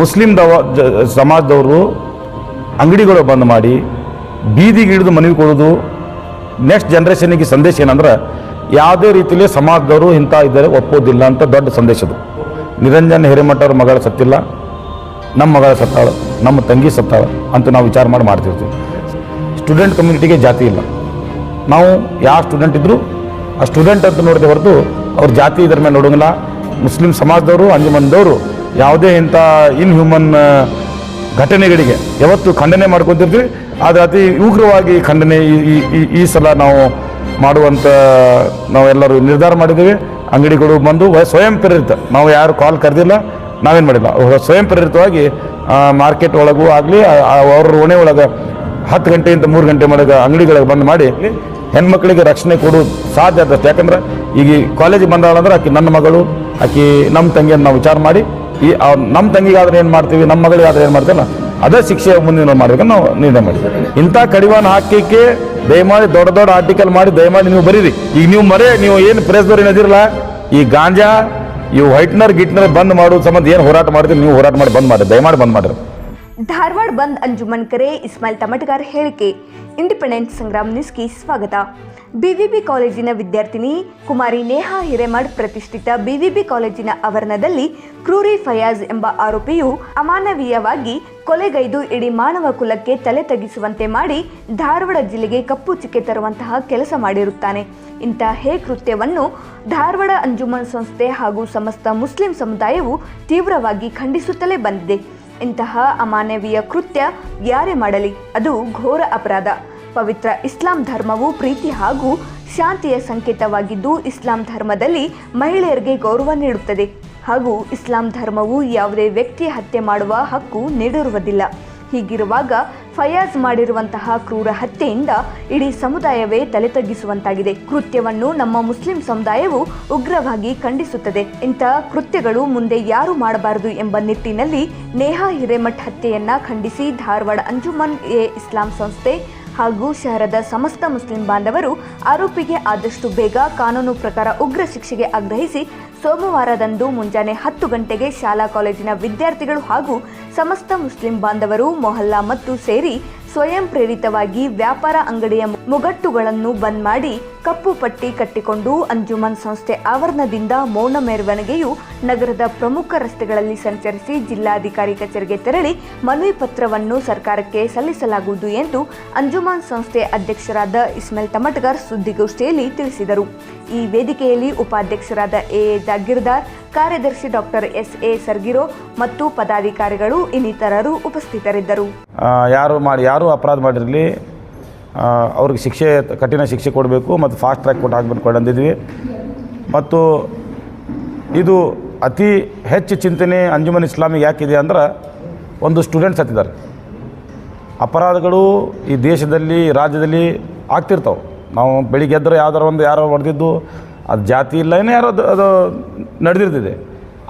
Muslim ದವ ಸಮಾಜದವರು ಅಂಗಡಿಗಳು ಬಂದ್ ಮಾಡಿ ಬೀದಿಗೆ ಹಿಡಿದು ಮನವಿ ಕೊಡೋದು ನೆಕ್ಸ್ಟ್ ಜನ್ರೇಷನಿಗೆ ಸಂದೇಶ ಏನಂದ್ರೆ ಯಾವುದೇ ರೀತಿಯಲ್ಲಿ ಸಮಾಜದವರು ಇಂಥ ಇದ್ದಾರೆ, ಒಪ್ಪೋದಿಲ್ಲ ಅಂತ ದೊಡ್ಡ ಸಂದೇಶ ಅದು. ನಿರಂಜನ್ ಹಿರೇಮಠ ಅವ್ರ ಮಗಳ ಸತ್ತಿಲ್ಲ, ನಮ್ಮ ಮಗಳ ಸತ್ತಾಳ, ನಮ್ಮ ತಂಗಿ ಸತ್ತಾಳ ಅಂತ ನಾವು ವಿಚಾರ ಮಾಡಿ ಮಾಡ್ತಿರ್ತೀವಿ. ಸ್ಟೂಡೆಂಟ್ ಕಮ್ಯುನಿಟಿಗೆ ಜಾತಿ ಇಲ್ಲ. ನಾವು ಯಾವ ಸ್ಟೂಡೆಂಟ್ ಇದ್ದರೂ ಆ ಸ್ಟೂಡೆಂಟ್ ಅಂತ ನೋಡಿದೆ ಹೊರತು ಅವ್ರ ಜಾತಿ ಇದ್ರ ಮೇಲೆ ನೋಡೋಂಗಿಲ್ಲ. ಮುಸ್ಲಿಂ ಸಮಾಜದವರು ಅಂಜುಮನ್ದವರು ಯಾವುದೇ ಇಂಥ ಇನ್ಹ್ಯೂಮನ್ ಘಟನೆಗಳಿಗೆ ಯಾವತ್ತು ಖಂಡನೆ ಮಾಡ್ಕೊತಿರ್ತೀವಿ. ಆದರೆ ಅತಿ ಉಗ್ರವಾಗಿ ಖಂಡನೆ ಈ- ಸಲ ನಾವು ಮಾಡುವಂಥ ನಾವೆಲ್ಲರೂ ನಿರ್ಧಾರ ಮಾಡಿದ್ದೀವಿ. ಅಂಗಡಿಗಳು ಬಂದು ಸ್ವಯಂ ಪ್ರೇರಿತ. ನಾವು ಯಾರು ಕಾಲ್ ಕರೆದಿಲ್ಲ, ನಾವೇನು ಮಾಡಿಲ್ಲ. ಸ್ವಯಂ ಪ್ರೇರಿತವಾಗಿ ಮಾರ್ಕೆಟ್ ಒಳಗೂ ಆಗಲಿ ಅವ್ರ ಓಣೆ ಒಳಗೆ ಹತ್ತು ಗಂಟೆಯಿಂದ ಮೂರು ಗಂಟೆ ಒಳಗೆ ಅಂಗಡಿಗಳಿಗೆ ಬಂದ್ ಮಾಡಿ, ಹೆಣ್ಮಕ್ಳಿಗೆ ರಕ್ಷಣೆ ಕೊಡೋದು ಸಾಧ್ಯ ಆದಷ್ಟು. ಯಾಕಂದ್ರೆ ಈಗ ಕಾಲೇಜಿಗೆ ಬಂದಾಳಂದ್ರೆ ಆಕೆ ನನ್ನ ಮಗಳು, ಆಕೆ ನಮ್ಮ ತಂಗಿಯನ್ನು ನಾವು ವಿಚಾರ ಮಾಡಿ ಈ ನಮ್ಮ ತಂಗಿಗಾದ್ರೆ ಏನು ಮಾಡ್ತೀವಿ ನಮ್ಮ ಮಗಳಿಗಾದ್ರೆ ಏನು ಮಾಡ್ತೀವಲ್ಲ, ಅದೇ ಶಿಕ್ಷೆ ಮುಂದಿನ ನಾವು ಮಾಡ್ಬೇಕಂತ ನಾವು ನಿರ್ಣಯ ಮಾಡಿದ್ವಿ. ಇಂಥ ಕಡಿವಾಣ ಹಾಕಿಕ್ಕೆ ದಯಮಾಡಿ, ದೊಡ್ಡ ದೊಡ್ಡ ಆರ್ಟಿಕಲ್ ಮಾಡಿ ದಯಮಾಡಿ ನೀವು ಬರೀರಿ. ಈಗ ನೀವು ಮರೆ, ನೀವು ಏನು ಪ್ರೆಸ್ದವ್ರು ಏನದಿರಲ್ಲ, ಈ ಗಾಂಜಾ, ಈ ವೈಟ್ನರ್ ಗಿಟ್ನರ್ ಬಂದ್ ಮಾಡೋ ಸಂಬಂಧ ಏನು ಹೋರಾಟ ಮಾಡ್ತೀವಿ ನೀವು ಹೋರಾಟ ಮಾಡಿ ಬಂದ್ ಮಾಡಿ ದಯಮಾಡಿ ಬಂದ್ ಮಾಡಿರಿ. ಧಾರವಾಡ ಬಂದ್ ಅಂಜುಮನ್ ಕರೆ, ಇಸ್ಮಾಯಿಲ್ ತಮಟಗಾರ್ ಹೇಳಿಕೆ. ಇಂಡಿಪೆಂಡೆಂಟ್ ಸಂಗ್ರಾಮ್ ನ್ಯೂಸ್ಗೆ ಸ್ವಾಗತ. ಬಿವಿಬಿ ಕಾಲೇಜಿನ ವಿದ್ಯಾರ್ಥಿನಿ ಕುಮಾರಿ ನೇಹಾ ಹಿರೇಮಠ್ ಪ್ರತಿಷ್ಠಿತ ಬಿವಿಬಿ ಕಾಲೇಜಿನ ಆವರಣದಲ್ಲಿ ಕ್ರೂರಿ ಫಯಾಜ್ ಎಂಬ ಆರೋಪಿಯು ಅಮಾನವೀಯವಾಗಿ ಕೊಲೆಗೈದು ಇಡೀ ಮಾನವ ಕುಲಕ್ಕೆ ತಲೆ ತಗ್ಗಿಸುವಂತೆ ಮಾಡಿ ಧಾರವಾಡ ಜಿಲ್ಲೆಗೆ ಕಪ್ಪು ಚುಕ್ಕೆ ತರುವಂತಹ ಕೆಲಸ ಮಾಡಿರುತ್ತಾನೆ. ಇಂತಹ ಹೇ ಕೃತ್ಯವನ್ನು ಧಾರವಾಡ ಅಂಜುಮನ್ ಸಂಸ್ಥೆ ಹಾಗೂ ಸಮಸ್ತ ಮುಸ್ಲಿಂ ಸಮುದಾಯವು ತೀವ್ರವಾಗಿ ಖಂಡಿಸುತ್ತಲೇ ಬಂದಿದೆ. ಇಂತಹ ಅಮಾನವೀಯ ಕೃತ್ಯ ಯಾರೇ ಮಾಡಲಿ, ಅದು ಘೋರ ಅಪರಾಧ. ಪವಿತ್ರ ಇಸ್ಲಾಂ ಧರ್ಮವು ಪ್ರೀತಿ ಹಾಗೂ ಶಾಂತಿಯ ಸಂಕೇತವಾಗಿದ್ದು, ಇಸ್ಲಾಂ ಧರ್ಮದಲ್ಲಿ ಮಹಿಳೆಯರಿಗೆ ಗೌರವ ನೀಡುತ್ತದೆ ಹಾಗೂ ಇಸ್ಲಾಂ ಧರ್ಮವು ಯಾವುದೇ ವ್ಯಕ್ತಿ ಹತ್ಯೆ ಮಾಡುವ ಹಕ್ಕು ನೀಡಿರುವುದಿಲ್ಲ. ಹೀಗಿರುವಾಗ ಫಯಾಜ್ ಮಾಡಿರುವಂತಹ ಕ್ರೂರ ಹತ್ಯೆಯಿಂದ ಇಡೀ ಸಮುದಾಯವೇ ತಲೆ ತಗ್ಗಿಸುವಂತಾಗಿದೆ ಕೃತ್ಯವನ್ನು ನಮ್ಮ ಮುಸ್ಲಿಂ ಸಮುದಾಯವು ಉಗ್ರವಾಗಿ ಖಂಡಿಸುತ್ತದೆ. ಇಂಥ ಕೃತ್ಯಗಳು ಮುಂದೆ ಯಾರು ಮಾಡಬಾರದು ಎಂಬ ನಿಟ್ಟಿನಲ್ಲಿ ನೇಹಾ ಹಿರೇಮಠ್ ಹತ್ಯೆಯನ್ನ ಖಂಡಿಸಿ ಧಾರವಾಡ ಅಂಜುಮನ್ ಎ ಇಸ್ಲಾಂ ಸಂಸ್ಥೆ ಹಾಗೂ ಶಹರದ ಸಮಸ್ತ ಮುಸ್ಲಿಂ ಬಾಂಧವರು ಆರೋಪಿಗೆ ಆದಷ್ಟು ಬೇಗ ಕಾನೂನು ಪ್ರಕಾರ ಉಗ್ರ ಶಿಕ್ಷೆಗೆ ಆಗ್ರಹಿಸಿ ಸೋಮವಾರದಂದು ಮುಂಜಾನೆ ಹತ್ತು ಗಂಟೆಗೆ ಶಾಲಾ ಕಾಲೇಜಿನ ವಿದ್ಯಾರ್ಥಿಗಳು ಹಾಗೂ ಸಮಸ್ತ ಮುಸ್ಲಿಂ ಬಾಂಧವರು ಮೊಹಲ್ಲಾ ಮತ್ತು ಸೇರಿ ಸ್ವಯಂ ಪ್ರೇರಿತವಾಗಿ ವ್ಯಾಪಾರ ಅಂಗಡಿಯ ಮುಗಟ್ಟುಗಳನ್ನು ಬಂದ್ ಮಾಡಿ ಕಪ್ಪು ಪಟ್ಟಿ ಕಟ್ಟಿಕೊಂಡು ಅಂಜುಮನ್ ಸಂಸ್ಥೆ ಆವರಣದಿಂದ ಮೌನ ಮೆರವಣಿಗೆಯು ನಗರದ ಪ್ರಮುಖ ರಸ್ತೆಗಳಲ್ಲಿ ಸಂಚರಿಸಿ ಜಿಲ್ಲಾಧಿಕಾರಿ ಕಚೇರಿಗೆ ತೆರಳಿ ಮನವಿ ಪತ್ರವನ್ನು ಸರ್ಕಾರಕ್ಕೆ ಸಲ್ಲಿಸಲಾಗುವುದು ಎಂದು ಅಂಜುಮನ್ ಸಂಸ್ಥೆ ಅಧ್ಯಕ್ಷರಾದ ಇಸ್ಮಾಯಿಲ್ ತಮಟ್ಗಾರ್ ಸುದ್ದಿಗೋಷ್ಠಿಯಲ್ಲಿ ತಿಳಿಸಿದರು. ಈ ವೇದಿಕೆಯಲ್ಲಿ ಉಪಾಧ್ಯಕ್ಷರಾದ ಎ ಎ ಜಾಗೀರ್ದಾರ್ ಕಾರ್ಯದರ್ಶಿ ಡಾಕ್ಟರ್ ಎಸ್ ಎ ಸರ್ಗಿರೋ ಮತ್ತು ಪದಾಧಿಕಾರಿಗಳು ಇನ್ನಿತರರು ಉಪಸ್ಥಿತರಿದ್ದರು. ಯಾರು ಮಾಡಿ, ಯಾರು ಅಪರಾಧ ಮಾಡಿರಲಿ ಅವ್ರಿಗೆ ಶಿಕ್ಷೆ, ಕಠಿಣ ಶಿಕ್ಷೆ ಕೊಡಬೇಕು ಮತ್ತು ಫಾಸ್ಟ್ ಟ್ರ್ಯಾಕ್ ಕೊಟ್ಟು ಹಾಕ್ಬೇಕು ಕೊಂಡಂದಿದ್ವಿ ಮತ್ತು ಇದು ಅತಿ ಹೆಚ್ಚು ಚಿಂತನೆ ಅಂಜುಮನ್ ಇಸ್ಲಾಮಿಗೆ ಯಾಕಿದೆ ಅಂದ್ರೆ ಒಂದು ಸ್ಟೂಡೆಂಟ್ಸ್ ಹತ್ತಿದ್ದಾರೆ. ಅಪರಾಧಗಳು ಈ ದೇಶದಲ್ಲಿ ರಾಜ್ಯದಲ್ಲಿ ಆಗ್ತಿರ್ತಾವೆ. ನಾವು ಬೆಳಿಗ್ಗೆ ಎದ್ದರೆ ಯಾವ್ದಾರು ಒಂದು ಯಾರೋ ಹೊಡೆದಿದ್ದು ಅದು ಜಾತಿ ಇಲ್ಲ, ಏನೋ ಯಾರೋ ಅದು ಅದು ನಡೆದಿರ್ತಿದೆ.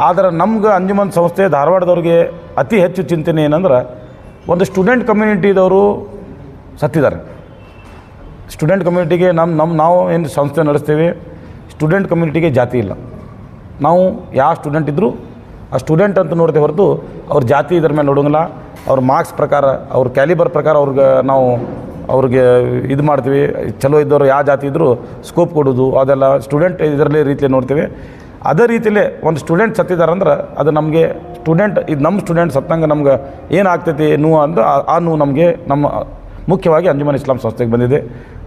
ಆದರೆ ನಮ್ಗೆ ಅಂಜುಮನ್ ಸಂಸ್ಥೆ ಧಾರವಾಡದವ್ರಿಗೆ ಅತಿ ಹೆಚ್ಚು ಚಿಂತನೆ ಏನಂದ್ರೆ, ಒಂದು ಸ್ಟೂಡೆಂಟ್ ಕಮ್ಯುನಿಟಿದವರು ಸತ್ತಿದ್ದಾರೆ. ಸ್ಟೂಡೆಂಟ್ ಕಮ್ಯುನಿಟಿಗೆ ನಮ್ಮ ನಮ್ಮ ನಾವು ಏನು ಸಂಸ್ಥೆ ನಡೆಸ್ತೇವೆ, ಸ್ಟೂಡೆಂಟ್ ಕಮ್ಯುನಿಟಿಗೆ ಜಾತಿ ಇಲ್ಲ. ನಾವು ಯಾವ ಸ್ಟೂಡೆಂಟ್ ಇದ್ದರೂ ಆ ಸ್ಟೂಡೆಂಟ್ ಅಂತ ನೋಡ್ತೇವೆ ಹೊರತು ಅವ್ರ ಜಾತಿ ಇದ್ರ ಮೇಲೆ ನೋಡೋಂಗಿಲ್ಲ. ಅವ್ರ ಮಾರ್ಕ್ಸ್ ಪ್ರಕಾರ, ಅವ್ರ ಕ್ಯಾಲಿಬರ್ ಪ್ರಕಾರ ಅವ್ರಿಗೆ ನಾವು ಅವ್ರಿಗೆ ಇದು ಮಾಡ್ತೀವಿ. ಚಲೋ ಇದ್ದವರು ಯಾವ ಜಾತಿ ಇದ್ದರೂ ಸ್ಕೋಪ್ ಕೊಡೋದು, ಅದೆಲ್ಲ ಸ್ಟೂಡೆಂಟ್ ಇದರಲ್ಲಿ ರೀತಿಯಲ್ಲಿ ನೋಡ್ತೀವಿ. ಅದೇ ರೀತಿಯಲ್ಲೇ ಒಂದು ಸ್ಟೂಡೆಂಟ್ ಸತ್ತಿದ್ದಾರೆ ಅಂದ್ರೆ ಅದು ನಮಗೆ ಸ್ಟೂಡೆಂಟ್ ಇದು ನಮ್ಮ ಸ್ಟೂಡೆಂಟ್ ಸತ್ತಂಗೆ ನಮ್ಗೆ ಏನಾಗ್ತೈತಿ ನೋವು ಅಂದ್ರೆ ಆ- ನೋವು ನಮಗೆ ನಮ್ಮ ಮುಖ್ಯವಾಗಿ ಅಂಜುಮನ್ ಇಸ್ಲಾಂ ಸಂಸ್ಥೆಗೆ ಬಂದಿದೆ.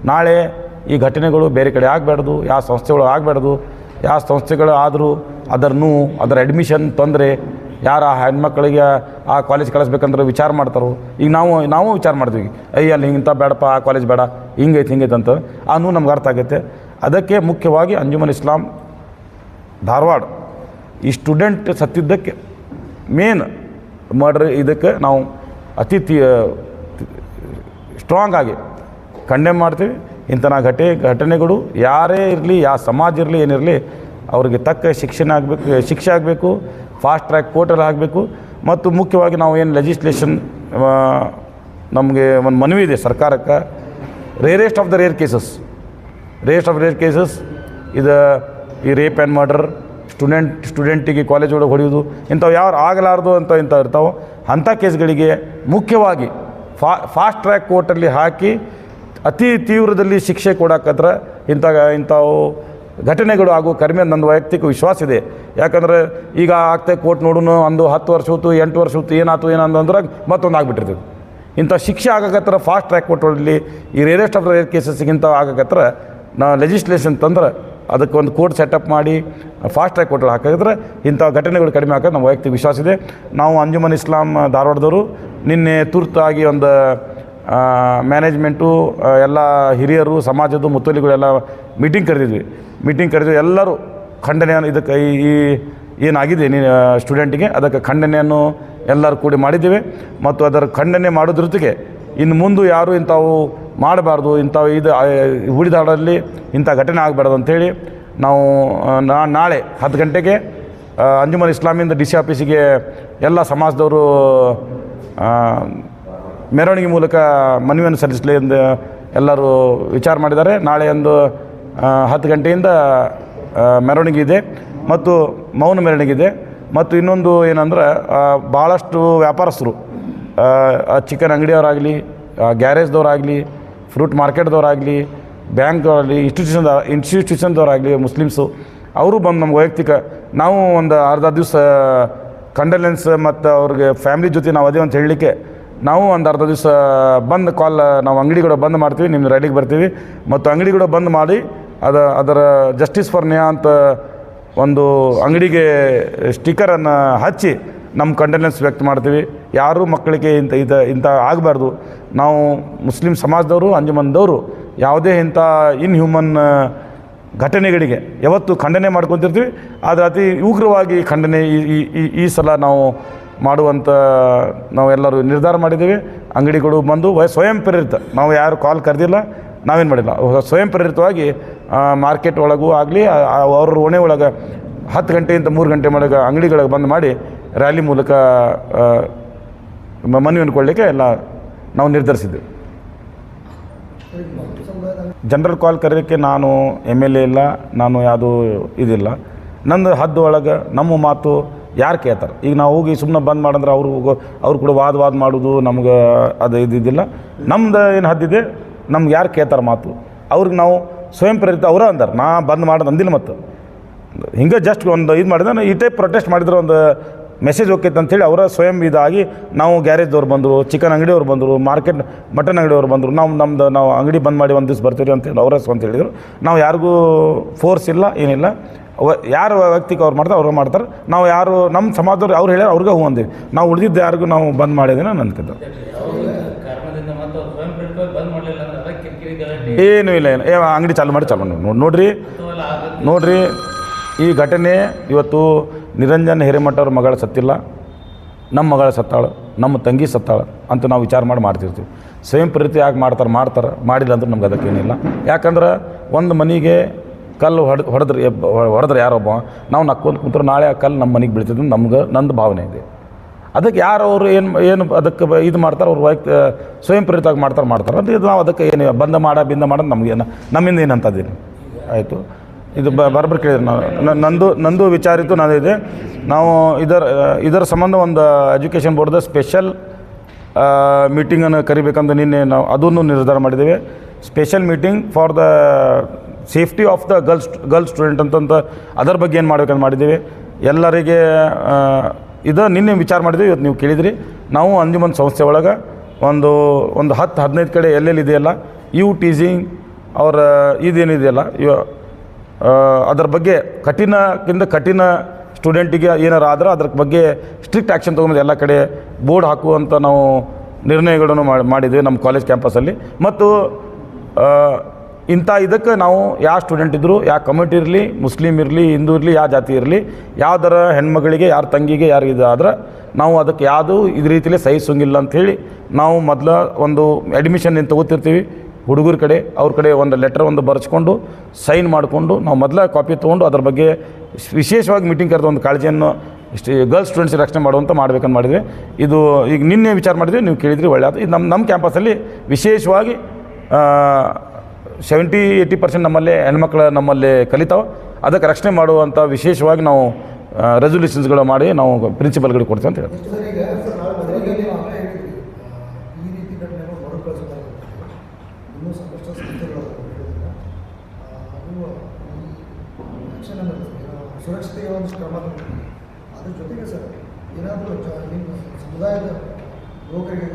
ನಾಳೆ ಈ ಘಟನೆಗಳು ಬೇರೆ ಕಡೆ ಆಗಬಾರ್ದು, ಯಾವ ಸಂಸ್ಥೆಗಳು ಆಗಬಾರ್ದು, ಯಾವ ಸಂಸ್ಥೆಗಳು ಆದರೂ ಅದರ ನೋವು, ಅದರ ಅಡ್ಮಿಷನ್ ತೊಂದರೆ ಯಾರು ಆ ಹೆಣ್ಮಕ್ಳಿಗೆ ಆ ಕಾಲೇಜ್ ಕಳಿಸ್ಬೇಕಂದ್ರೆ ವಿಚಾರ ಮಾಡ್ತಾರೋ? ಈಗ ನಾವು ನಾವು ವಿಚಾರ ಮಾಡ್ತೀವಿ. ಅಯ್ಯ ಅಲ್ಲಿ ಹಿಂಗಿಂತ ಬೇಡಪ್ಪ, ಆ ಕಾಲೇಜ್ ಬೇಡ, ಹಿಂಗೈತೆ ಹಿಂಗೈತೆ ಅಂತ. ನೋವು ನಮ್ಗೆ ಅರ್ಥ ಆಗುತ್ತೆ ಅದಕ್ಕೆ ಮುಖ್ಯವಾಗಿ ಅಂಜುಮನ್ ಇಸ್ಲಾಂ, ಧಾರವಾಡ, ಈ ಸ್ಟೂಡೆಂಟ್ ಸತ್ತಿದ್ದಕ್ಕೆ ಮೇನ್ ಮರ್ಡ್ರ್ ಇದಕ್ಕೆ ನಾವು ಅತಿ ಸ್ಟ್ರಾಂಗ್ ಆಗಿ ಕಂಡೆಮ್ ಮಾಡ್ತೀವಿ. ಇಂಥ ಘಟೆ, ಘಟನೆಗಳು ಯಾರೇ ಇರಲಿ, ಯಾವ ಸಮಾಜ ಇರಲಿ, ಏನಿರಲಿ, ಅವ್ರಿಗೆ ತಕ್ಕ ಶಿಕ್ಷಣ ಆಗಬೇಕು, ಶಿಕ್ಷೆ ಆಗಬೇಕು. ಫಾಸ್ಟ್ ಟ್ರ್ಯಾಕ್ ಕೋರ್ಟಲ್ಲಿ ಆಗಬೇಕು. ಮತ್ತು ಮುಖ್ಯವಾಗಿ ನಾವು ಏನು ಲೆಜಿಸ್ಲೇಷನ್ ನಮಗೆ ಒಂದು ಮನವಿ ಇದೆ ಸರ್ಕಾರಕ್ಕೆ. Rarest of the rare cases rarest of rare cases ಇದು ಈ ರೇಪ್ ಆ್ಯಂಡ್ ಮರ್ಡರ್ ಸ್ಟೂಡೆಂಟ್ ಸ್ಟೂಡೆಂಟಿಗೆ ಕಾಲೇಜ್ ಒಳಗೆ ಹೊಡೆಯೋದು, ಇಂಥವು ಯಾರು ಆಗಲಾರ್ದು ಅಂತ ಇಂಥ ಇರ್ತಾವೆ. ಅಂಥ ಕೇಸ್ಗಳಿಗೆ ಮುಖ್ಯವಾಗಿ ಫಾ ಫಾಸ್ಟ್ ಟ್ರ್ಯಾಕ್ ಕೋರ್ಟಲ್ಲಿ ಹಾಕಿ ಅತಿ ತೀವ್ರದಲ್ಲಿ ಶಿಕ್ಷೆ ಕೊಡಕತ್ರ ಇಂಥ ಇಂಥವು ಘಟನೆಗಳು ಆಗೋ ಕಡಿಮೆ ನನ್ನ ವೈಯಕ್ತಿಕ ವಿಶ್ವಾಸ ಇದೆ. ಯಾಕಂದ್ರೆ ಈಗ ಆಗ್ತೇ ಕೋರ್ಟ್ ನೋಡೋಣ ಒಂದು ಹತ್ತು ವರ್ಷ ಹೊತ್ತು ಎಂಟು ವರ್ಷ ಹೊತ್ತು ಏನಾಯ್ತು ಅಂದ್ರೆ ಮತ್ತೊಂದು ಆಗ್ಬಿಟ್ಟಿರ್ತದೆ. ಇಂಥ ಶಿಕ್ಷೆ ಆಗಕತ್ರ ಫಾಸ್ಟ್ ಟ್ರ್ಯಾಕ್ ಕೊಟ್ಟಲ್ಲಿ ಈ ರೇರೆಸ್ಟ್ ಆಫ್ ರೇರ್ ಕೇಸಸ್ಗಿಂತ ಆಗಕತ್ರ ನಾ ಲೆಜಿಸ್ಲೇಷನ್ ತಂದ್ರೆ ಅದಕ್ಕೆ ಒಂದು ಕೋರ್ಟ್ ಸೆಟಪ್ ಮಾಡಿ ಫಾಸ್ಟ್ ಟ್ರ್ಯಾಕ್ ಕೋರ್ಟ್ ಹಾಕಿದ್ರೆ ಇಂಥ ಘಟನೆಗಳು ಕಡಿಮೆ ಆಗೋದು ನಮ್ಮ ವೈಯಕ್ತಿಕ ವಿಶ್ವಾಸ ಇದೆ. ನಾವು ಅಂಜುಮನ್ ಇಸ್ಲಾಂ, ಧಾರವಾಡದವರು, ನಿನ್ನೆ ತುರ್ತಾಗಿ ಒಂದು ಮ್ಯಾನೇಜ್ಮೆಂಟು ಎಲ್ಲ ಹಿರಿಯರು ಸಮಾಜದ ಮುತ್ತಲಿಗಳೆಲ್ಲ ಮೀಟಿಂಗ್ ಕರೆದಿದ್ವಿ. ಮೀಟಿಂಗ್ ಕರೆದಿದ್ವಿ ಎಲ್ಲರೂ ಖಂಡನೆಯನ್ನು ಇದಕ್ಕೆ ಈ ಏನಾಗಿದೆ ನೀ ಸ್ಟೂಡೆಂಟಿಗೆ ಅದಕ್ಕೆ ಖಂಡನೆಯನ್ನು ಎಲ್ಲರೂ ಕೂಡಿ ಮಾಡಿದ್ದೇವೆ. ಮತ್ತು ಅದರ ಖಂಡನೆ ಮಾಡೋದ್ರ ಜೊತೆಗೆ ಇನ್ನು ಮುಂದೆ ಯಾರು ಇಂಥವು ಮಾಡಬಾರ್ದು, ಇಂಥವು ಇದು ಉಳಿದಾಡಲ್ಲಿ ಇಂಥ ಘಟನೆ ಆಗಬಾರ್ದು ಅಂಥೇಳಿ ನಾವು ನಾಳೆ ಹತ್ತು ಗಂಟೆಗೆ ಅಂಜುಮನ್ ಇಸ್ಲಾಮಿಂದ ಡಿ ಸಿ ಆಫೀಸಿಗೆ ಎಲ್ಲ ಸಮಾಜದವರು ಮೆರವಣಿಗೆ ಮೂಲಕ ಮನವಿಯನ್ನು ಸಲ್ಲಿಸಲಿ ಎಂದು ಎಲ್ಲರೂ ವಿಚಾರ ಮಾಡಿದ್ದಾರೆ. ನಾಳೆ ಒಂದು ಹತ್ತು ಗಂಟೆಯಿಂದ ಮೆರವಣಿಗೆ ಇದೆ ಮತ್ತು ಮೌನ ಮೆರವಣಿಗೆ ಇದೆ ಮತ್ತು ಇನ್ನೊಂದು ಏನಂದ್ರೆ ಭಾಳಷ್ಟು ವ್ಯಾಪಾರಸ್ಥರು ಚಿಕನ್ ಅಂಗಡಿಯವರಾಗಲಿ ಗ್ಯಾರೇಜ್ದವರಾಗಲಿ, ಫ್ರೂಟ್ ಮಾರ್ಕೆಟ್ದವರಾಗಲಿ ಬ್ಯಾಂಕ್ದವರಾಗಲಿ ಇನ್ಸ್ಟಿಟ್ಯೂಷನ್ ಇನ್ಸ್ಟಿಟ್ಯೂಷನ್ದವರಾಗಲಿ ಮುಸ್ಲಿಮ್ಸು, ಅವರು ಬಂದು ನಮ್ಗೆ ವೈಯಕ್ತಿಕ, ನಾವು ಒಂದು ಅರ್ಧ ದಿವಸ ಕಂಡಲೆನ್ಸ್ ಮತ್ತು ಅವ್ರಿಗೆ ಫ್ಯಾಮ್ಲಿ ಜೊತೆ ನಾವು ಅದೇ ಅಂತ ಹೇಳಲಿಕ್ಕೆ, ನಾವು ಒಂದು ಅರ್ಧ ದಿವಸ ಬಂದು ಕಾಲ್ ನಾವು ಅಂಗಡಿಗಳು ಬಂದ್ ಮಾಡ್ತೀವಿ ನಿಮ್ಮ ರೆಡಿಗೆ ಬರ್ತೀವಿ. ಮತ್ತು ಅಂಗಡಿಗಳು ಬಂದ್ ಮಾಡಿ ಅದ, ಅದರ ಜಸ್ಟಿಸ್ ಫಾರ್ ನ್ಯಾ ಅಂತ ಒಂದು ಅಂಗಡಿಗೆ ಸ್ಟಿಕ್ಕರನ್ನು ಹಚ್ಚಿ ನಮ್ಮ ಕಂಡೆನೆನ್ಸ್ ವ್ಯಕ್ತ ಮಾಡ್ತೀವಿ. ಯಾರೂ ಮಕ್ಕಳಿಗೆ ಇಂಥ ಇದು ಇಂಥ ಆಗಬಾರ್ದು. ನಾವು ಮುಸ್ಲಿಂ ಸಮಾಜದವರು, ಅಂಜುಮನ್ದವರು, ಯಾವುದೇ ಇಂಥ ಇನ್ಹ್ಯೂಮನ್ ಘಟನೆಗಳಿಗೆ ಯಾವತ್ತು ಖಂಡನೆ ಮಾಡ್ಕೊತಿರ್ತೀವಿ. ಆದರೆ ಅತಿ ಉಗ್ರವಾಗಿ ಖಂಡನೆ, ಈ, ಈ- ಸಲ ನಾವು ಮಾಡುವಂಥ ನಾವೆಲ್ಲರೂ ನಿರ್ಧಾರ ಮಾಡಿದ್ದೀವಿ. ಅಂಗಡಿಗಳು ಬಂದು ವಯ, ಸ್ವಯಂ ಪ್ರೇರಿತ. ನಾವು ಯಾರು ಕಾಲ್ ಕರೆದಿಲ್ಲ. ನಾವೇನು ಮಾಡಿಲ್ಲ. ಸ್ವಯಂ ಪ್ರೇರಿತವಾಗಿ ಮಾರ್ಕೆಟ್ ಒಳಗೂ ಆಗಲಿ ಅವ್ರ ಓಣೆ ಒಳಗೆ ಹತ್ತು ಗಂಟೆಯಿಂದ ಮೂರು ಗಂಟೆ ಒಳಗೆ ಅಂಗಡಿಗಳಿಗೆ ಬಂದ್ ಮಾಡಿ ರ್ಯಾಲಿ ಮೂಲಕ ಮನವಿ ಅನ್ಕೊಳ್ಳಿಕ್ಕೆ ಎಲ್ಲ ನಾವು ನಿರ್ಧರಿಸಿದ್ದೆವು ಜನರಲ್ ಕಾಲ್ ಕರೆಯೋಕ್ಕೆ ನಾನು ಎಂ ಎಲ್ ಎ ಇಲ್ಲ, ನಾನು ಯಾವುದೂ ಇದಿಲ್ಲ. ನಂದು ಹದ್ದು ಒಳಗೆ ನಮ್ಮ ಮಾತು ಯಾರು ಕೇಳ್ತಾರೆ? ಈಗ ನಾವು ಹೋಗಿ ಸುಮ್ಮನೆ ಬಂದ್ ಮಾಡಂದ್ರೆ ಅವರು, ಅವ್ರು ಕೂಡ ವಾದ ವಾದ ಮಾಡೋದು, ನಮ್ಗೆ ಅದು ಇದಿಲ್ಲ. ನಮ್ದು ಏನು ಹದ್ದಿದೆ? ನಮ್ಗೆ ಯಾರು ಕೇಳ್ತಾರೆ ಮಾತು? ಅವ್ರಿಗೆ ನಾವು ಸ್ವಯಂ ಪ್ರೇರಿತ ಅವರ ಅಂದಾರೆ. ನಾ ಬಂದ್ ಮಾಡೋದು ಅಂದಿಲ್ಲ ಮತ್ತು ಹಿಂಗೆ ಜಸ್ಟ್ ಒಂದು ಇದು ಮಾಡಿದ್ರೆ ಟೈಪ್ ಪ್ರೊಟೆಸ್ಟ್ ಮಾಡಿದ್ರೆ ಒಂದು ಮೆಸೇಜ್ ಹೋಗ್ತೈತೆ ಅಂತೇಳಿ ಅವರ ಸ್ವಯಂ ಇದಾಗಿ ನಾವು ಗ್ಯಾರೇಜ್ದವ್ರು ಬಂದರು, ಚಿಕನ್ ಅಂಗಡಿಯವ್ರು ಬಂದರು ಮಾರ್ಕೆಟ್ ಮಟನ್ ಅಂಗಡಿಯವ್ರು ಬಂದರು, ನಾವು ನಮ್ಮದು ನಾವು ಅಂಗಡಿ ಬಂದ್ ಮಾಡಿ ಒಂದು ದಿವ್ಸ ಬರ್ತೀವಿ ಅಂತೇಳಿ ಅವರ ಅಂತ ಹೇಳಿದರು. ನಾವು ಯಾರಿಗೂ ಫೋರ್ಸ್ ಇಲ್ಲ, ಏನಿಲ್ಲ. ಅವ ಯಾರು ವ್ಯಕ್ತಿಗೆ ಅವ್ರು ಮಾಡ್ತಾರೆ ಅವ್ರು ಮಾಡ್ತಾರೆ. ನಾವು ಯಾರು ನಮ್ಮ ಸಮಾಜದವ್ರು ಅವ್ರು ಹೇಳ್ಯಾರ, ಅವ್ರಿಗೆ ಹೂ ಅಂದೀವಿ. ನಾವು ಉಳಿದಿದ್ದು ಯಾರಿಗೂ ನಾವು ಬಂದ್ ಮಾಡಿದ್ದೇನೆ ನನ್ಕಿಂತ ಕಾರಣದಿಂದ ಮತ್ತು ಅವ್ರು ಸ್ವಯಂ ಪ್ರೇರಿತವಾಗಿ ಬಂದ್ ಮಾಡಲಿಲ್ಲ ಅಂದ್ರೆ ಅದಕ್ಕೆ ಕಿರಿಕಿರಿ ಗಲಾಟೆ ಏನೂ ಇಲ್ಲ ಏನು ಏ ಅಂಗಡಿ ಚಾಲು ಮಾಡಿ, ಚಾಲು ನೋಡಿ ನೋಡ್ರಿ ನೋಡ್ರಿ, ಈ ಘಟನೆ ಇವತ್ತು ನಿರಂಜನ್ ಹಿರೇಮಠ ಅವ್ರ ಮಗಳ ಸತ್ತಿಲ್ಲ. ನಮ್ಮ ಮಗಳ ಸತ್ತಾಳು, ನಮ್ಮ ತಂಗಿ ಸತ್ತಾಳು ಅಂತ ನಾವು ವಿಚಾರ ಮಾಡಿ ಮಾಡ್ತಿರ್ತೀವಿ. ಸ್ವಯಂ ಪ್ರೀತಿ ಯಾಕೆ ಮಾಡ್ತಾರೆ ಮಾಡ್ತಾರೆ, ಮಾಡಿಲ್ಲ ಅಂದ್ರೆ ನಮ್ಗೆ ಅದಕ್ಕೇನಿಲ್ಲ. ಯಾಕಂದ್ರೆ ಒಂದು ಮನೆಗೆ ಕಲ್ಲು ಹೊಡ್ ಹೊಡೆದ್ರೆ ಹೊಡೆದ್ರೆ ಯಾರೊಬ್ಬ, ನಾವು ನಕ್ಕೊಂತ ಕುಂತ್ರೆ ನಾಳೆ ಆ ಕಲ್ಲು ನಮ್ಮ ಮನೆಗೆ ಬೀಳ್ತಿದ್ದು ನಮ್ಗೆ ನಂದು ಭಾವನೆ ಇದೆ. ಅದಕ್ಕೆ ಯಾರು ಅವರು ಏನು ಏನು ಅದಕ್ಕೆ ಇದು ಮಾಡ್ತಾರೆ ಅವ್ರು ವೈಯಕ್ತ ಸ್ವಯಂ ಪ್ರೇರಿತವಾಗಿ ಮಾಡ್ತಾರೆ ಮಾಡ್ತಾರೆ ಅಂತ ಇದು ನಾವು ಅದಕ್ಕೆ ಏನು ಬಂದ ಮಾಡ, ಬಿಂದ ಮಾಡೋದು ನಮಗೇನು ನಮ್ಮಿಂದ ಏನು? ಅಂತದೇನು ಆಯಿತು. ಇದು ಬರಬರ್ ಕೇಳಿದ್ರು ನಾವು. ನಂದು ನಂದು ವಿಚಾರಿತು ನಾನು ಇದೆ ನಾವು ಇದರ ಇದರ ಸಂಬಂಧ ಒಂದು ಎಜುಕೇಷನ್ ಬೋರ್ಡ್ದ ಸ್ಪೆಷಲ್ ಮೀಟಿಂಗನ್ನು ಕರಿಬೇಕಂತ ನಿನ್ನೆ ನಾವು ಅದನ್ನು ನಿರ್ಧಾರ ಮಾಡಿದ್ದೇವೆ. Special meeting for the safety of the girls girls student ಅಂತಂತ ಅದರ ಬಗ್ಗೆ ಏನು ಮಾಡ್ಬೇಕಂತ ಮಾಡಿದ್ದೀವಿ. ಎಲ್ಲರಿಗೆ ಇದು ನಿನ್ನೆ ವಿಚಾರ ಮಾಡಿದ್ವಿ, ಇವತ್ತು ನೀವು ಕೇಳಿದ್ರಿ. ನಾವು ಅಂಜುಮನ್ ಸಂಸ್ಥೆ ಒಳಗೆ ಒಂದು ಒಂದು ಹತ್ತು ಹದಿನೈದು ಕಡೆ ಎಲ್ಲೆಲ್ಲಿ ಇದೆಯಲ್ಲ ಇವು ಟೀಸಿಂಗ್ ಅವರ, ಇದೇನಿದೆಯಲ್ಲ, ಇವ ಅದರ ಬಗ್ಗೆ ಕಠಿಣಕ್ಕಿಂತ ಕಠಿಣ ಸ್ಟೂಡೆಂಟಿಗೆ ಏನಾರು ಆದ್ರೆ ಅದ್ರ ಬಗ್ಗೆ ಸ್ಟ್ರಿಕ್ಟ್ ಆ್ಯಕ್ಷನ್ ತೊಗೊಂಡು ಎಲ್ಲ ಕಡೆ ಬೋರ್ಡ್ ಹಾಕುವಂಥ ನಾವು ನಿರ್ಣಯಗಳನ್ನು ಮಾಡಿ ಮಾಡಿದ್ವಿ ನಮ್ಮ ಕಾಲೇಜ್ ಕ್ಯಾಂಪಸಲ್ಲಿ ಮತ್ತು ಇಂಥ ಇದಕ್ಕೆ ನಾವು ಯಾವ ಸ್ಟೂಡೆಂಟ್ ಇದ್ದರು ಯಾವ ಕಮಿಟಿ ಇರಲಿ ಮುಸ್ಲಿಮ್ ಇರಲಿ, ಹಿಂದೂ ಇರಲಿ ಯಾವ ಜಾತಿ ಇರಲಿ, ಯಾವ್ದಾರ ಹೆಣ್ಮಗಳಿಗೆ, ಯಾರ ತಂಗಿಗೆ, ಯಾರು ಇದು ಆದ್ರೆ ನಾವು ಅದಕ್ಕೆ ಯಾವುದು ಇದು ರೀತಿಲಿ ಸಹಿಸೋಂಗಿಲ್ಲ ಅಂಥೇಳಿ ನಾವು ಮೊದಲ ಒಂದು ಅಡ್ಮಿಷನ್ ಏನು ತಗೋತಿರ್ತೀವಿ ಹುಡುಗರ ಕಡೆ, ಅವ್ರ ಕಡೆ ಒಂದು ಲೆಟರ್ ಒಂದು ಬರೆಸ್ಕೊಂಡು ಸೈನ್ ಮಾಡಿಕೊಂಡು ನಾವು ಮೊದಲ ಕಾಪಿ ತೊಗೊಂಡು ಅದ್ರ ಬಗ್ಗೆ ವಿಶೇಷವಾಗಿ ಮೀಟಿಂಗ್ ಕರೆದು ಒಂದು ಕಾಳಜಿಯನ್ನು ಇಷ್ಟು ಗರ್ಲ್ಸ್ ಸ್ಟೂಡೆಂಟ್ಸ್ ರಕ್ಷಣೆ ಮಾಡುವಂಥ ಮಾಡ್ಬೇಕಂತ ಮಾಡಿದ್ವಿ. ಇದು ಈಗ ನಿನ್ನೆ ವಿಚಾರ ಮಾಡಿದ್ವಿ, ನೀವು ಕೇಳಿದ್ರಿ ಒಳ್ಳೆಯದು ಇದು ನಮ್ಮ ನಮ್ಮ ಕ್ಯಾಂಪಸಲ್ಲಿ ವಿಶೇಷವಾಗಿ ಸೆವೆಂಟಿ ಏಯ್ಟಿ ಪರ್ಸೆಂಟ್ ನಮ್ಮಲ್ಲಿ ಹೆಣ್ಮಕ್ಳು ನಮ್ಮಲ್ಲಿ ಕಲಿತಾವೆ. ಅದಕ್ಕೆ ರಕ್ಷಣೆ ಮಾಡುವಂಥ ವಿಶೇಷವಾಗಿ ನಾವು ರೆಸೊಲ್ಯೂಷನ್ಸ್ಗಳು ಮಾಡಿ ನಾವು ಪ್ರಿನ್ಸಿಪಲ್ಗಳು ಕೊಡ್ತೀವಿ ಅಂತ ಹೇಳ್ತೀವಿ. ಸಮುದಾಯದ ಯುವಕರಿಗೆ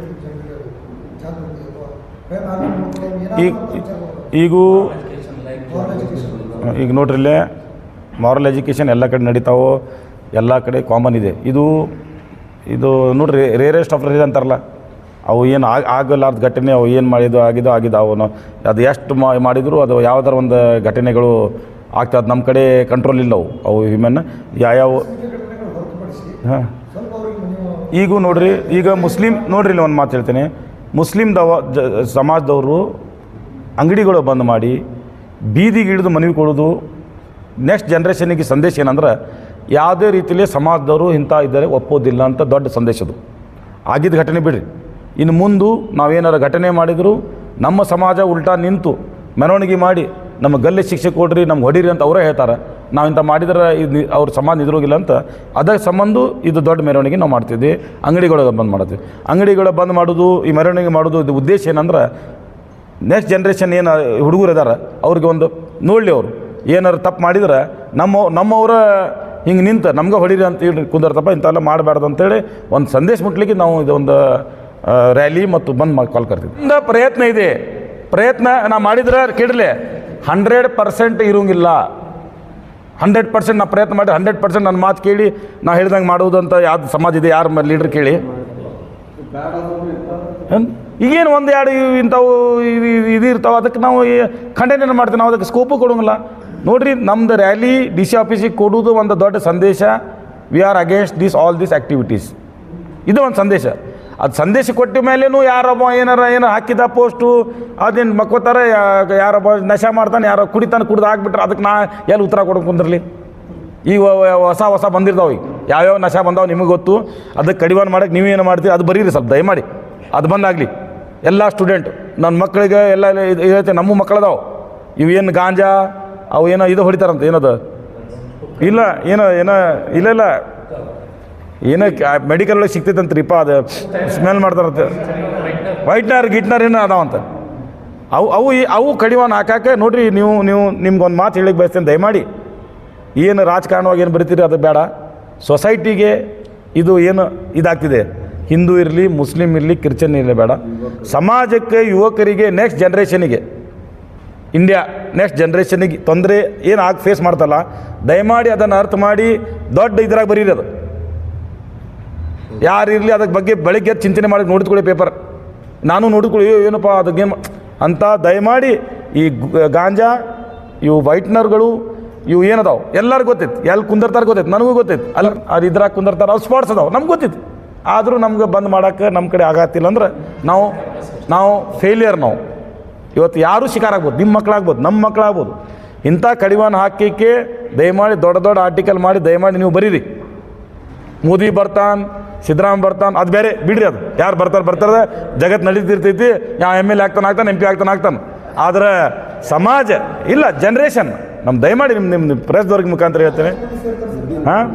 ಜಾಗೃತಿ ಅಥವಾ ಈಗ ಈಗೂ ಈಗ ನೋಡ್ರಿ ಇಲ್ಲೇ ಮಾರಲ್ ಎಜುಕೇಷನ್ ಎಲ್ಲ ಕಡೆ ನಡೀತಾವೋ, ಎಲ್ಲ ಕಡೆ ಕಾಮನ್ ಇದೆ. ಇದು ಇದು ನೋಡ್ರಿ ರೇರೆಸ್ಟ್ ಆಫ್ ರೇರ್ ಅಂತಾರಲ್ಲ. ಅವು ಏನು ಆಗ ಆಗಲಾರ್ದ ಘಟನೆ, ಅವು ಏನು ಮಾಡಿದ್ದು, ಆಗಿದ್ದು ಆಗಿದ್ದು ಅವನು ಅದು ಎಷ್ಟು ಮಾಡಿದ್ರು, ಅದು ಯಾವ್ದಾರ ಒಂದು ಘಟನೆಗಳು ಆಗ್ತದೆ ನಮ್ಮ ಕಡೆ ಕಂಟ್ರೋಲ್ ಇಲ್ಲ ಅವು. ಅವು ಹ್ಯೂಮನ್ ಯಾವ್ಯಾವ ಹಾಂ. ಈಗೂ ನೋಡ್ರಿ, ಈಗ ಮುಸ್ಲಿಂ ನೋಡ್ರಿ ಇಲ್ಲಿ ಒಂದು ಮಾತು ಹೇಳ್ತೀನಿ. ಮುಸ್ಲಿಂ ದವ, ಜ, ಸಮಾಜದವರು ಅಂಗಡಿಗಳು ಬಂದ್ ಮಾಡಿ ಬೀದಿಗೆ ಹಿಡಿದು ಮನವಿ ಕೊಡೋದು ನೆಕ್ಸ್ಟ್ ಜನ್ರೇಷನಿಗೆ ಸಂದೇಶ ಏನಂದ್ರೆ ಯಾವುದೇ ರೀತಿಯಲ್ಲಿ ಸಮಾಜದವರು ಇಂಥ ಇದ್ದಾರೆ, ಒಪ್ಪೋದಿಲ್ಲ ಅಂತ ದೊಡ್ಡ ಸಂದೇಶ ಅದು. ಆಗಿದ್ದ ಘಟನೆ ಬಿಡ್ರಿ. ಇನ್ನು ಮುಂದೆ ನಾವೇನಾರು ಘಟನೆ ಮಾಡಿದರೂ, ನಮ್ಮ ಸಮಾಜ ಉಲ್ಟಾ ನಿಂತು ಮೆರವಣಿಗೆ ಮಾಡಿ, ನಮ್ಮ ಗಲ್ಲೆ ಶಿಕ್ಷೆ ಕೊಡ್ರಿ ನಮ್ಗೆ ಹೊಡೀರಿ ಅಂತ ಅವರೇ ಹೇಳ್ತಾರೆ. ನಾವು ಇಂಥ ಮಾಡಿದ್ರೆ ಇದು ಅವ್ರ ಸಮಾಜ ನಿದ್ರೋಗಿಲ್ಲ ಅಂತ ಅದಕ್ಕೆ ಸಂಬಂಧ ಇದು ದೊಡ್ಡ ಮೆರವಣಿಗೆ ನಾವು ಮಾಡ್ತಿದ್ವಿ. ಅಂಗಡಿಗಳಿಗೆ ಬಂದ್ ಮಾಡ್ತೀವಿ ಅಂಗಡಿಗಳ ಬಂದ್ ಮಾಡೋದು, ಈ ಮೆರವಣಿಗೆ ಮಾಡೋದು, ಇದು ಉದ್ದೇಶ ಏನಂದ್ರೆ ನೆಕ್ಸ್ಟ್ ಜನ್ರೇಷನ್ ಏನು ಹುಡುಗರು ಇದಾರ, ಅವ್ರಿಗೆ ಒಂದು ನೋಡಲಿ ಅವರು. ಏನಾರು ತಪ್ಪು ಮಾಡಿದ್ರೆ, ನಮ್ಮ ನಮ್ಮವರ ಹಿಂಗೆ ನಿಂತು, ನಮ್ಗೆ ಹೊಡೀರಿ ಅಂತ ಹೇಳಿ ಕುಂದರ್ತಪ್ಪ ಇಂಥೆಲ್ಲ ಮಾಡಬಾರ್ದು ಅಂತೇಳಿ ಒಂದು ಸಂದೇಶ ಮುಟ್ಲಿಕ್ಕೆ ನಾವು ಇದೊಂದು ರ್ಯಾಲಿ ಮತ್ತು ಬಂದ್ ಮಾಡಿ ಕಾಲ್ ಕರ್ತೀವಿ ಇಂದ ಪ್ರಯತ್ನ ಇದೆ. ಪ್ರಯತ್ನ ನಾ ಮಾಡಿದ್ರೆ ಕೆಡಲೆ ಹಂಡ್ರೆಡ್ ಪರ್ಸೆಂಟ್ ಇರೋಂಗಿಲ್ಲ. ಹಂಡ್ರೆಡ್ ಪರ್ಸೆಂಟ್ ನಾ ಪ್ರಯತ್ನ ಮಾಡಿ ಹಂಡ್ರೆಡ್ ಪರ್ಸೆಂಟ್ ನನ್ನ ಮಾತು ಕೇಳಿ, ನಾ ಹೇಳ್ದಂಗೆ ಮಾಡುವುದು ಅಂತ ಯಾವ್ದು ಸಮಾಜ ಇದೆ, ಯಾರು ಲೀಡ್ರ್ ಕೇಳಿ? ಈಗೇನು ಒಂದು ಎರಡು ಇಂಥವು ಇದು ಇರ್ತಾವೆ ಅದಕ್ಕೆ ನಾವು ಖಂಡನೆ ಮಾಡ್ತೀವಿ, ನಾವು ಅದಕ್ಕೆ ಸ್ಕೋಪು ಕೊಡೋಂಗಿಲ್ಲ. ನೋಡಿರಿ, ನಮ್ದು ರ್ಯಾಲಿ ಡಿ ಸಿ ಆಫೀಸಿಗೆ ಕೊಡೋದು ಒಂದು ದೊಡ್ಡ ಸಂದೇಶ. We are against this all this activities ಇದು ಒಂದು ಸಂದೇಶ. ಅದು ಸಂದೇಶ ಕೊಟ್ಟ ಮೇಲೇನು ಯಾರೊಬ್ಬ ಏನಾರ ಏನೋ ಹಾಕಿದ ಪೋಸ್ಟು ಅದೇನು ಮಕ್ಕೋತಾರೆ ಯಾರೊಬ್ಬ ನಶೆ ಮಾಡ್ತಾನೆ, ಯಾರೋ ಕುಡಿತಾನೆ, ಕುಡ್ದು ಹಾಕ್ಬಿಟ್ರೆ ಅದಕ್ಕೆ ನಾ ಎಲ್ಲಿ ಉತ್ತರ ಕೊಡೋಕೆ ಕುಂದಿರಲಿ? ಈಗ ಹೊಸ ಹೊಸ ಬಂದಿರ್ತಾವೆ ಈಗ. ಯಾವ್ಯಾವ ನಶೆ ಬಂದಾವೆ ನಿಮಗೆ ಗೊತ್ತು? ಅದಕ್ಕೆ ಕಡಿವಾಣ ಮಾಡಕ್ಕೆ ನೀವೇನು ಮಾಡ್ತೀವಿ ಅದು ಬರೀರಿ ಸ್ವಲ್ಪ, ದಯಮಾಡಿ. ಅದು ಬಂದಾಗಲಿ. ಎಲ್ಲ ಸ್ಟೂಡೆಂಟ್ ನನ್ನ ಮಕ್ಕಳಿಗೆ ಎಲ್ಲ ಇದು ಇದೈತೆ ನಮ್ಮ ಮಕ್ಕಳದಾವೆ ಏನು ಗಾಂಜಾ, ಅವು ಏನೋ ಇದು ಹೊಡಿತಾರಂತ, ಏನದು? ಇಲ್ಲ, ಏನೋ ಏನೋ, ಇಲ್ಲ ಇಲ್ಲ. ಏನೋ ಮೆಡಿಕಲ್ ಒಳಗೆ ಸಿಗ್ತೈತಂತ್ರಿಪ್ಪ ಅದು ಸ್ಮೆಲ್ ಮಾಡ್ತಾರಂತ. ವೈಟ್ನರ್ ಗಿಟ್ನರ್ ಏನೋ ಅದಾವಂತ ಅವು ಅವು ಅವು ಕಡಿವಾಣ ಹಾಕಾಕೆ ನೋಡ್ರಿ, ನೀವು ನೀವು ನಿಮ್ಗೊಂದು ಮಾತು ಹೇಳಿಕ್ಕೆ ಬಯಸ್ತೇನೆ, ದಯಮಾಡಿ. ಏನು ರಾಜಕಾರಣವಾಗಿ ಏನು ಬರಿತೀರಿ, ಅದು ಬೇಡ. ಸೊಸೈಟಿಗೆ ಇದು ಏನು ಇದಾಗ್ತಿದೆ. ಹಿಂದೂ ಇರಲಿ, ಮುಸ್ಲಿಂ ಇರಲಿ, ಕ್ರಿಶ್ಚಿಯನ್ ಇರಲಿ ಬೇಡ. ಸಮಾಜಕ್ಕೆ, ಯುವಕರಿಗೆ ನೆಕ್ಸ್ಟ್ ಜನ್ರೇಷನಿಗೆ ಇಂಡಿಯಾ ನೆಕ್ಸ್ಟ್ ಜನ್ರೇಷನಿಗೆ ತೊಂದರೆ ಏನು ಆಗಿ ಫೇಸ್ ಮಾಡ್ತಲ್ಲ, ದಯಮಾಡಿ ಅದನ್ನು ಅರ್ಥ ಮಾಡಿ, ದೊಡ್ಡ ಇದ್ರಾಗ ಬರೀರಿ ಅದು. ಯಾರು ಇರಲಿ ಅದಕ್ಕೆ ಬಗ್ಗೆ ಬೆಳಗ್ಗೆ ಚಿಂತನೆ ಮಾಡಿ ನೋಡಿದ್ಕೊಳ್ಳಿ ಪೇಪರ್ ನಾನು ನೋಡಿದ್ಕೊಳ್ಳಿ ಏನಪ್ಪ ಅದು ಗೇಮ್ ಅಂತ ದಯಮಾಡಿ ಈ ಗಾಂಜಾ, ಇವು ವೈಟ್ನರ್ಗಳು, ಇವು ಏನದಾವು? ಎಲ್ಲರಿಗೂ ಗೊತ್ತಿತ್ತು. ಎಲ್ಲಿ ಕುಂದಿರ್ತಾರೆ ಗೊತ್ತಿತ್ತು. ನನಗೂ ಗೊತ್ತಿತ್ತು. ಅಲ್ಲಿ ಅದು ಇದ್ರಾಗ ಕುಂದಿರ್ತಾರೆ ಅವ್ರು ಸ್ಪಾಟ್ಸ್ ಅದಾವೆ. ನಮ್ಗೆ ಗೊತ್ತಿತ್ತು. ಆದರೂ ನಮ್ಗೆ ಬಂದ್ ಮಾಡೋಕ್ಕೆ ನಮ್ಮ ಕಡೆ ಆಗತ್ತಿಲ್ಲ ಅಂದ್ರೆ ನಾವು ನಾವು ಫೇಲಿಯರ್ ನಾವು. ಇವತ್ತು ಯಾರೂ ಶಿಕಾರ ಆಗ್ಬೋದು. ನಿಮ್ಮ ಮಕ್ಕಳಾಗ್ಬೋದು ನಮ್ಮ ಮಕ್ಕಳಾಗ್ಬೋದು ಇಂಥ ಕಡಿವಾಣ ಹಾಕಿಕ್ಕೆ ದಯಮಾಡಿ ದೊಡ್ಡ ದೊಡ್ಡ ಆರ್ಟಿಕಲ್ ಮಾಡಿ ದಯಮಾಡಿ ನೀವು ಬರೀರಿ. ಮೋದಿ ಬರ್ತಾನೆ ಸಿದ್ದರಾಮ ಬರ್ತಾನೆ ಅದು ಬೇರೆ. ಬಿಡ್ರಿ ಅದು. ಯಾರು ಬರ್ತಾರೆ ಬರ್ತಾರೆ ಜಗತ್ತು ನಡೀತಿರ್ತೈತಿ. ಯಾವ ಎಂ ಎಲ್ ಎ ಆಗ್ತಾನೆ ಆಗ್ತಾನೆ ಎಂ ಪಿ ಆಗ್ತಾನೆ ಆಗ್ತಾನೆ. ಆದರೆ ಸಮಾಜ ಇಲ್ಲ ಜನ್ರೇಷನ್ ನಮ್ಮ ದಯಮಾಡಿ ನಿಮ್ಮ ನಿಮ್ಮ ಪ್ರೆಸ್ದವ್ರಿಗೆ ಮುಖಾಂತರ ಹೇಳ್ತೇನೆ. ಹಾಂ?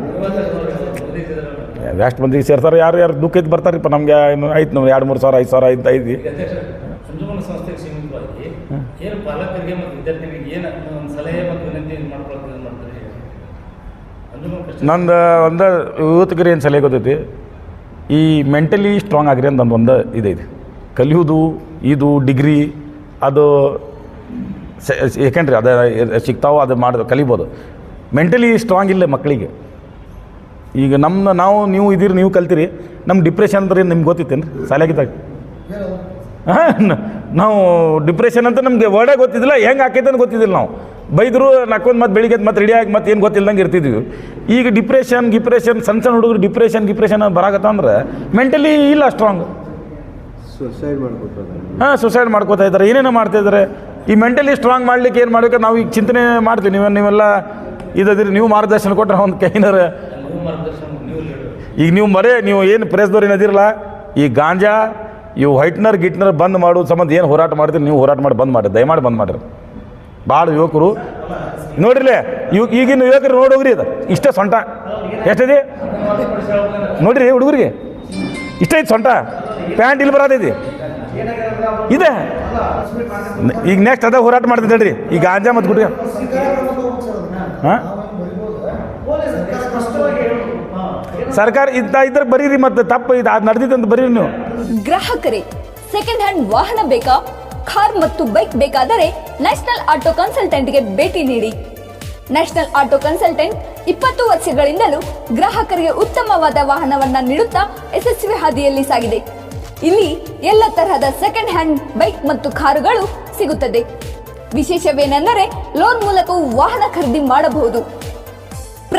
ಎಷ್ಟು ಮಂದಿಗೆ ಸೇರ್ತಾರೆ. ಯಾರು ಯಾರು ದುಃಖ ಇದ್ದು ಬರ್ತಾರಪ್ಪ. ನಮಗೆ ಏನು ಆಯ್ತು ನಾವು ಎರಡು ಮೂರು ಸಾವಿರ ಐದು ಸಾವಿರ ಐದು ಐದು. ನಂದು ಒಂದು ಯುವತಿಗರು ಏನು ಸಲಹೆ ಗೊತ್ತೈತಿ? ಈ ಮೆಂಟಲಿ ಸ್ಟ್ರಾಂಗ್ ಆಗಿರಿ ಅಂತ ಒಂದು ಇದೈತಿ ಕಲಿಯೋದು ಇದು ಡಿಗ್ರಿ ಅದು ಏಕೆಂಡ್ರಿ ಅದು ಸಿಗ್ತಾವೋ ಅದು ಮಾಡೋದು, ಕಲಿಬೋದು. ಮೆಂಟಲಿ ಸ್ಟ್ರಾಂಗ್ ಇಲ್ಲ ಮಕ್ಕಳಿಗೆ. ಈಗ ನಮ್ಮ ನಾವು ನೀವು ಇದೀರಿ ನೀವು ಕಲ್ತೀರಿ ನಮ್ಮ ಡಿಪ್ರೆಷನ್ ಅಂದ್ರೆ ನಿಮ್ಗೆ ಗೊತ್ತಿತ್ತೇನು ರೀ ಹಾಂ ನಾವು ಡಿಪ್ರೆಷನ್ ಅಂತ ನಮಗೆ ವರ್ಡೇ ಗೊತ್ತಿದ್ದಿಲ್ಲ ಹೆಂಗೆ ಆಕೈತೆ ಅಂತ ಗೊತ್ತಿದ್ದಿಲ್ಲ ನಾವು. ಬೈದರು ನಕ್ಕೊಂದು ಮತ್ತು ಬೆಳಿಗ್ಗೆ ಮತ್ತೆ ರೆಡಿಯಾಗಿ ಮತ್ತೆ ಏನು ಗೊತ್ತಿಲ್ಲದಂಗೆ ಇರ್ತಿದ್ವಿ. ಈಗ ಡಿಪ್ರೆಷನ್ ಗಿಪ್ರೆಷನ್ ಸಣ್ಣ ಸಣ್ಣ ಹುಡುಗರು ಡಿಪ್ರೆಷನ್ ಗಿಪ್ರೆಷನ್ ಬರಾಗತ್ತಂದ್ರೆ ಮೆಂಟಲಿ ಇಲ್ಲ ಸ್ಟ್ರಾಂಗ್ ಸುಸೈಡ್ ಮಾಡ್ಕೊತಾರೆ ಹಾಂ ಸುಸೈಡ್ ಮಾಡ್ಕೋತಾ ಇದ್ದಾರೆ ಏನೇನೋ ಮಾಡ್ತಾ ಇದ್ದಾರೆ ಈ ಮೆಂಟಲಿ ಸ್ಟ್ರಾಂಗ್ ಮಾಡ್ಲಿಕ್ಕೆ ಏನು ಮಾಡಬೇಕು? ನಾವು ಈಗ ಚಿಂತನೆ ಮಾಡ್ತೀವಿ. ನೀವು ನೀವೆಲ್ಲ ಇದದಿರಿ ನೀವು ಮಾರ್ಗದರ್ಶನ ಕೊಟ್ಟರೆ ಒಂದು ಕೈನಾರ ಈಗ ನೀವು ಮರೇ ನೀವು ಏನು ಪ್ರೆಸ್ದವ್ರು ಏನದಿರಲ್ಲ ಈ ಗಾಂಜಾ ಇವು ವೈಟ್ನರ್, ಗಿಟ್ನರ್ ಬಂದ್ ಮಾಡೋ, ಸಂಬಂಧ ಏನು ಹೋರಾಟ ಮಾಡ್ತೀರಿ ನೀವು ಹೋರಾಟ ಮಾಡಿ ಬಂದ್ ಮಾಡಿ ದಯಮಾಡಿ ಬಂದ್ ಮಾಡಿರಿ. ಭಾಳ ಯುವಕರು. ನೋಡಿರಲಿ, ಇವ್ ಈಗಿನ ಯುವಕರು ನೋಡಿ ಹೋಗ್ರಿ ಇದು ಇಷ್ಟೇ ಸೊಂಟ. ಎಷ್ಟಿದೆ ನೋಡಿರಿ ಹುಡುಗರಿಗೆ. ಇಷ್ಟೇ ಐತಿ ಸೊಂಟ. ಪ್ಯಾಂಟ್ ಇಲ್ಲಿ ಬರೋದೈತಿ. ಇದೆ. ಈಗ ನೆಕ್ಸ್ಟ್ ಅದ ಹೋರಾಟ ಮಾಡ್ತೀನಿ ಹೇಳ್ರಿ. ಈ ಗಾಂಜಾ ಮತ್ತು ಗುಟ್ಕ ಹಾಂ? ಸರ್ಕಾರ ಇದ್ದ ಇದ್ರೆ ಬರೀರಿ ಮತ್ತೆ ತಪ್ಪು ಇದು ಅದು ನಡೆದಿದ್ದಂತ ಬರೀರಿ ನೀವು. ಗ್ರಾಹಕರೇ ಸೆಕೆಂಡ್ ಹ್ಯಾಂಡ್ ವಾಹನ ಬೇಕಾ? ಕಾರ್ ಮತ್ತು ಬೈಕ್ ಬೇಕಾದರೆ ನ್ಯಾಷನಲ್ ಆಟೋ ಕನ್ಸಲ್ಟೆಂಟ್ಗೆ ಭೇಟಿ ನೀಡಿ. ನ್ಯಾಷನಲ್ ಆಟೋ ಕನ್ಸಲ್ಟೆಂಟ್ ಇಪ್ಪತ್ತು ವರ್ಷಗಳಿಂದಲೂ ಗ್ರಾಹಕರಿಗೆ ಉತ್ತಮವಾದ ವಾಹನವನ್ನ ನೀಡುತ್ತಾ ಯಶಸ್ವಿ ಹಾದಿಯಲ್ಲಿ ಸಾಗಿದೆ. ಇಲ್ಲಿ ಎಲ್ಲ ತರಹದ ಸೆಕೆಂಡ್ ಹ್ಯಾಂಡ್ ಬೈಕ್ ಮತ್ತು ಕಾರುಗಳು ಸಿಗುತ್ತದೆ. ವಿಶೇಷವೇನೆಂದರೆ ಲೋನ್ ಮೂಲಕವೂ ವಾಹನ ಖರೀದಿ ಮಾಡಬಹುದು.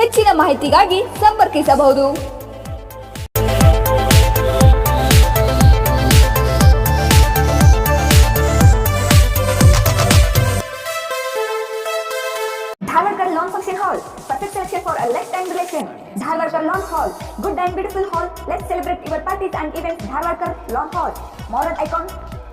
ಹೆಚ್ಚಿನ ಮಾಹಿತಿಗಾಗಿ ಸಂಪರ್ಕಿಸಬಹುದು Dharwarkar Lawn Function Hall. Perfect selection for a lifetime relation. Dharwarkar Lawn Hall. Good and beautiful hall. Let's celebrate your parties and events. Dharwarkar Lawn Hall. Modern icon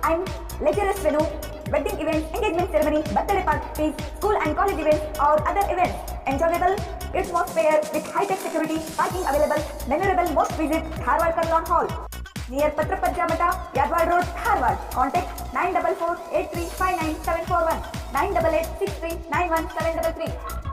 and luxurious venue. Wedding events, engagement ceremony, birthday parties, school and college events or other events. Enjoyable Atmosphere fair with high-tech security, parking available, memorable most visit Harwar Kurlon Hall. Near Patrapajamata, Yadwal Road, Harwar. Contact 944 8359 741